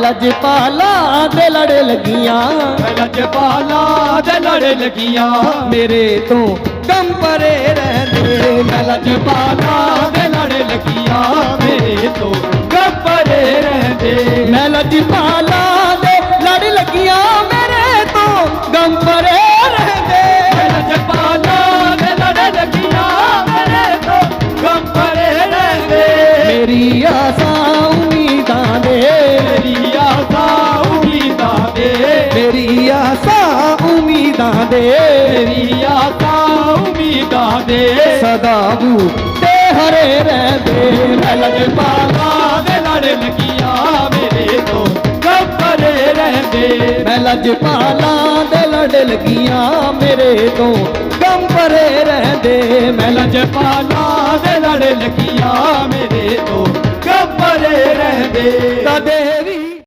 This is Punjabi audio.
ਲਜਪਾਲਾ ਦੇ ਲੜ ਲੱਗੀਆਂ। ਲਜਪਾਲਾ ਦੇ ਲੜ ਲੱਗੀਆਂ। ਮੇਰੇ ਤੋਂ ਗਮ ਪਰੇ ਰਹਿੰਦੇ ਮੈਂ ਲਜਪਾਲਾ ਦੇ ਲੜ ਲੱਗੀਆਂ। ਮੇਰੇ ਤੋਂ ਗੱਪਰੇ ਰਹਿੰਦੇ ਮੇਰੀ ਆਸਾਂ ਉਮੀਦਾਂ ਦੇ। ਮੇਰੀ ਆਸਾ ਉਮੀਦਾਂ ਦੇ। ਸਦਾ ਬੂਟੇ ਹਰੇ ਰਹਿੰਦੇ। ਮੈਂ ਲਜਪਾਲਾ ਦੇ ਲੜ ਲੱਗੀਆਂ ਮੇਰੇ ਤੋਂ। ਗੱਪਰੇ ਰਹਿੰਦੇ। ਮੈਂ ਲਜਪਾਲਾ ਦੇ ਲੜ ਲੱਗੀਆਂ ਮੇਰੇ ਤੋਂ। ਪਰੇ ਰਹਿੰਦੇ। ਮੈਂ ਲਜਪਾਲਾ ਦੇ ਲੜ ਲੱਗੀਆਂ ਮੇਰੇ ਤੋਂ। ਗੱਪਰੇ ਰਹਿੰਦੇ। ਕਦੇ